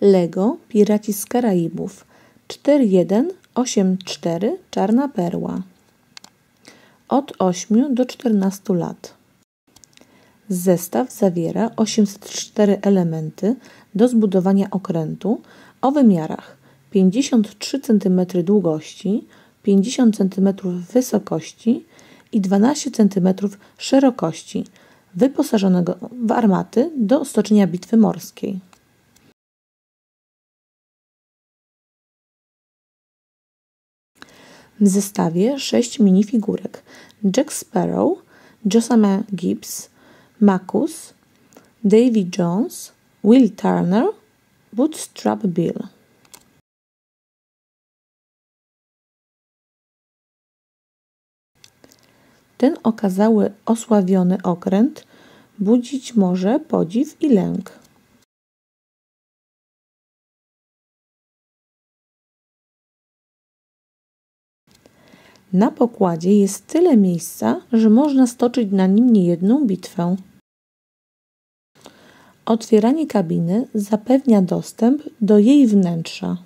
Lego Piraci z Karaibów 4184 Czarna Perła od 8 do 14 lat. Zestaw zawiera 804 elementy do zbudowania okrętu o wymiarach 53 cm długości, 50 cm wysokości i 12 cm szerokości, wyposażonego w armaty do stoczenia bitwy morskiej. W zestawie sześć minifigurek Jack Sparrow, Josama Gibbs, Marcus, Davy Jones, Will Turner, Bootstrap Bill. Ten okazały osławiony okręt budzić może podziw i lęk. Na pokładzie jest tyle miejsca, że można stoczyć na nim niejedną bitwę. Otwieranie kabiny zapewnia dostęp do jej wnętrza.